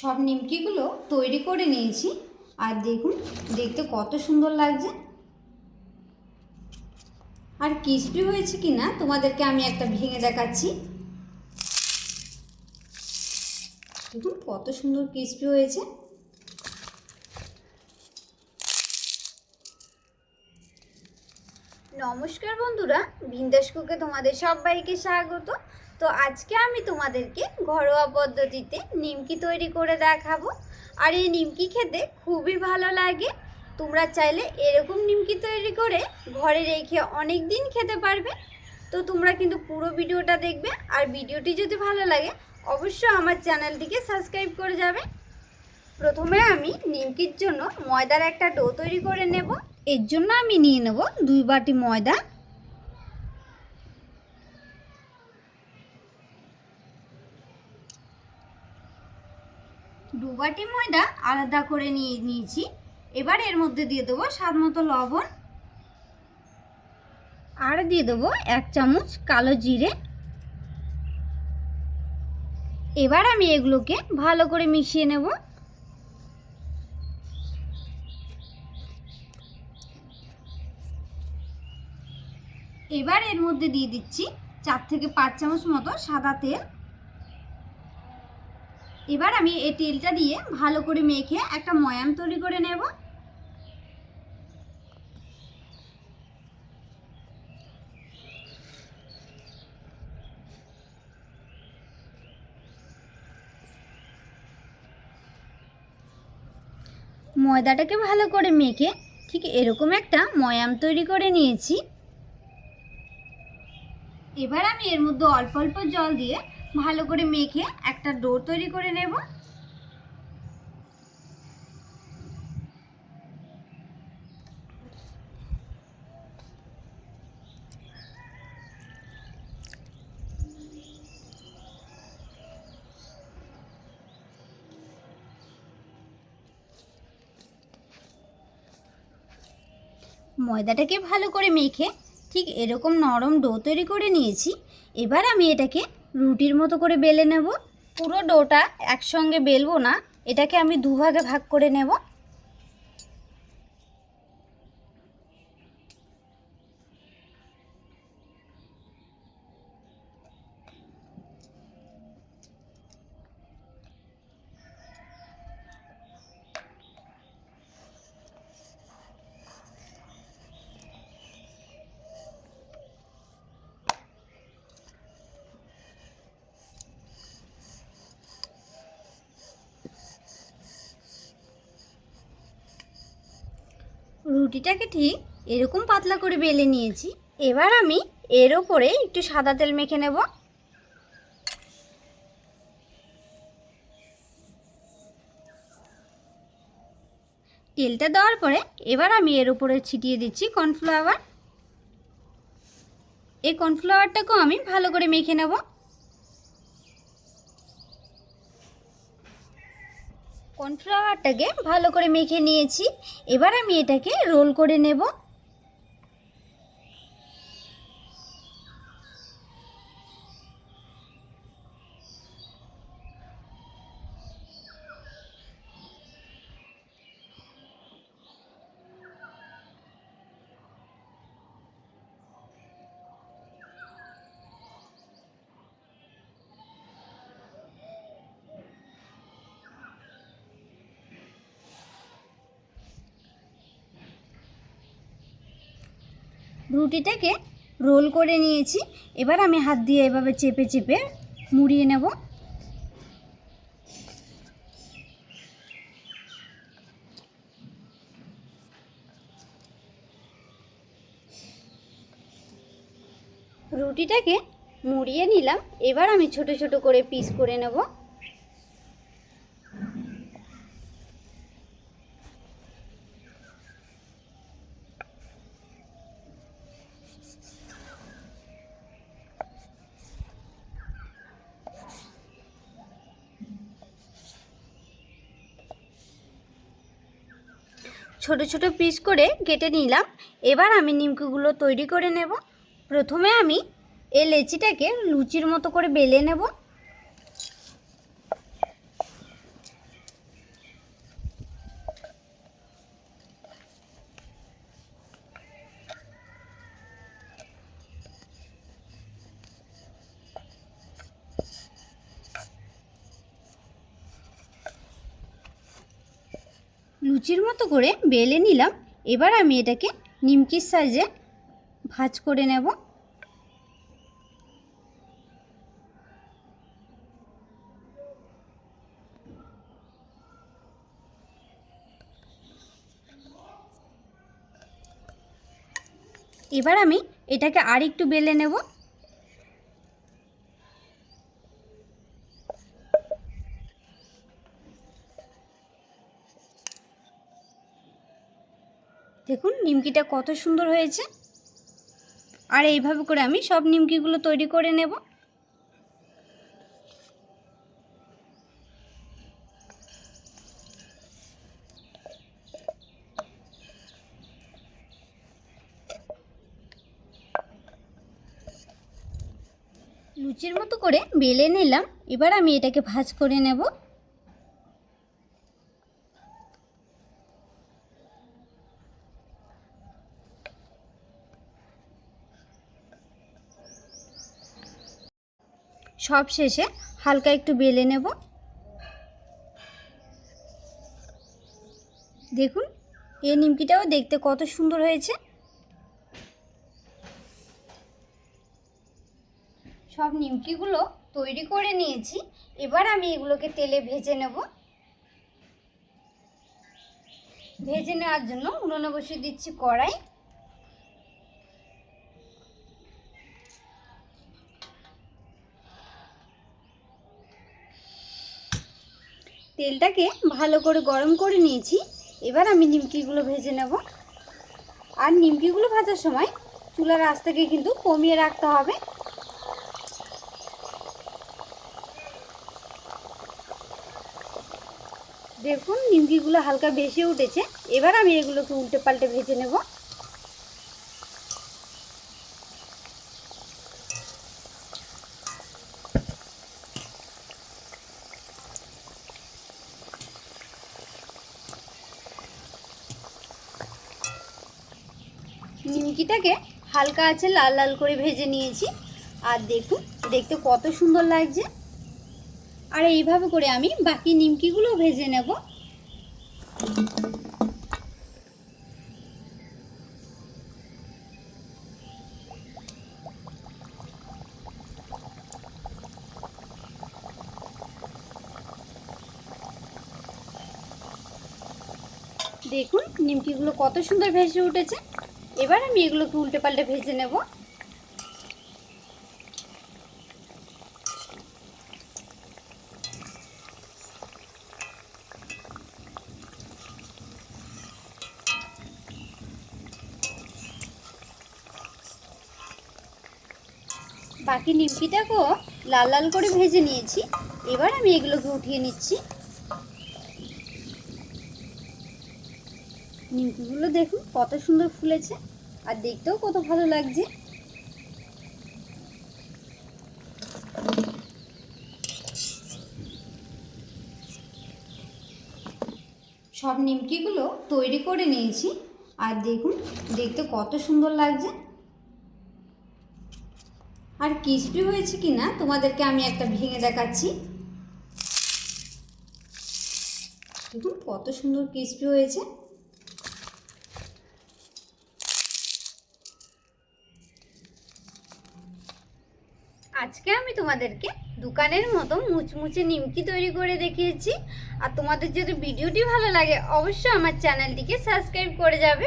সব নিমকিগুলো তৈরি করে নিয়েছি। আর দেখুন, দেখতে কত সুন্দর লাগছে। আর ক্রিসপি হয়েছে কি না, তোমাদেরকে আমি একটা ভেঙে দেখাচ্ছি। দেখুন, কত সুন্দর ক্রিসপি হয়েছে। নমস্কার বন্ধুরা, বিন্দাস কুকে তোমাদের সবাইকে স্বাগত। তো আজকে আমি তোমাদেরকে ঘরোয়া পদ্ধতিতে নিমকি তৈরি করে দেখাবো। আর এই নিমকি খেতে খুবই ভালো লাগে। তোমরা চাইলে এরকম নিমকি তৈরি করে ঘরে রেখে অনেক দিন খেতে পারবে। তো তোমরা কিন্তু পুরো ভিডিওটা দেখবে। আর ভিডিওটি যদি ভালো লাগে, অবশ্যই আমার চ্যানেলটিকে সাবস্ক্রাইব করে যাবে। প্রথমে আমি নিমকির জন্য ময়দার একটা ডো তৈরি করে নেব। এর জন্য আমি নিয়ে নেব দুই বাটি ময়দা। দু বাটি ময়দা আলাদা করে নিয়ে নিয়েছি। এবার এর মধ্যে দিয়ে দেবো স্বাদ মতো লবণ। আর দিয়ে দেবো এক চামচ কালো জিরে। এবার আমি এগুলোকে ভালো করে মিশিয়ে নেব। এবার এর মধ্যে দিয়ে দিচ্ছি চার থেকে পাঁচ চামচ মতো সাদা তেল। এবার আমি এই তেলটা দিয়ে ভালো করে মেখে একটা ময়াম তৈরি করে নেব। ময়দাটাকে ভালো করে মেখে ঠিক এরকম একটা ময়াম তৈরি করে নিয়েছি। এবার আমি এর মধ্যে অল্প অল্প জল দিয়ে ভালো করে মেখে একটা ডো তৈরি করে নেব। ময়দাটাকে ভালো করে মেখে ঠিক এরকম নরম ডো তৈরি করে নিয়েছি। এবার আমি এটাকে রুটির মতো করে বেলে নেব। পুরো ডোটা একসঙ্গে বেলবো না। এটাকে আমি দুভাগে ভাগ করে নেব। রুটিটাকে ঠিক এরকম পাতলা করে বেলে নিয়েছি। এবার আমি এর ওপরে একটু সাদা তেল মেখে নেব। তেলটা দেওয়ার পরে এবার আমি এর উপরে ছিটিয়ে দিচ্ছি কর্নফ্লাওয়ার। এই কর্নফ্লাওয়ারটাকেও আমি ভালো করে মেখে নেব। কর্নফ্লাওয়ারটাকে ভালো করে মেখে নিয়েছি। এবার আমি এটাকে রোল করে নেব। রুটিটাকে রোল করে নিয়েছি। এবার আমি হাত দিয়ে এভাবে চেপে চেপে মুড়িয়ে নেব। রুটিটাকে মুড়িয়ে নিলাম। এবার আমি ছোট ছোট করে পিস করে নেব। ছোট ছোট পিস করে কেটে নিলাম। এবার আমি নিমকিগুলো তৈরি করে নেব। প্রথমে আমি এই লেচিটাকে লুচির মতো করে বেলে নেব। লুচির মতো করে বেলে নিলাম। এবার আমি এটাকে নিমকির সাইজে ভাজ করে নেব। এবার আমি এটাকে আর একটু বেলে নেব দেখুন নিমকিটা কত সুন্দর হয়েছে। আর এইভাবে করে আমি সব নিমকিগুলো তৈরি করে নেব। লুচির মতো করে বেলে নিলাম। এবার আমি এটাকে ভাজ করে নেব। সব শেষে হালকা একটু বেলে নেব। দেখুন, এই নিমকিটাও দেখতে কত সুন্দর হয়েছে। সব নিমকিগুলো তৈরি করে নিয়েছি। এবার আমি এগুলোকে তেলে ভেজে নেব। ভেজে নেওয়ার জন্য উনুনে বসিয়ে দিচ্ছি কড়াই। তেলটাকে ভালো করে গরম করে নিয়েছি। এবার আমি নিমকিগুলো ভেজে নেব। আর নিমকিগুলো ভাজার সময় চুলার আঁচটাকে কিন্তু কমিয়ে রাখতে হবে। দেখুন, নিমকিগুলো হালকা বেশি উঠেছে। এবার আমি এগুলোকে উল্টে পাল্টে ভেজে নেব। নিমকিটাকে হালকা আছে লাল লাল করে ভেজে নিয়েছি। আর দেখুন, দেখতে কত সুন্দর লাগছে। আর এইভাবে করে আমি বাকি নিমকিগুলো ভেজে নেব। দেখুন, নিমকিগুলো কত সুন্দর ভেসে উঠেছে। এবার আমি এগুলোকে উল্টে পাল্টে ভেজে নেব। বাকি নিমকিটাকেও লাল লাল করে ভেজে নিয়েছি। এবার আমি এগুলোকে উঠিয়ে নিচ্ছি। নিমকিগুলো দেখুন, কত সুন্দর ফুলেছে আর দেখতেও কত ভালো লাগছে। সব নিমকিগুলো তৈরি করে নিয়েছি আর দেখুন, দেখতে কত সুন্দর লাগছে। আর ক্রিসপি হয়েছে কি না, তোমাদেরকে আমি একটা ভেঙে দেখাচ্ছি। দেখুন, কত সুন্দর ক্রিসপি হয়েছে। আজকে আমি তোমাদেরকে দোকানের মতো মুচমুচে নিমকি তৈরি করে দেখিয়েছি। আর তোমাদের যদি ভিডিওটি ভালো লাগে, অবশ্যই আমার চ্যানেলটিকে সাবস্ক্রাইব করে যাবে।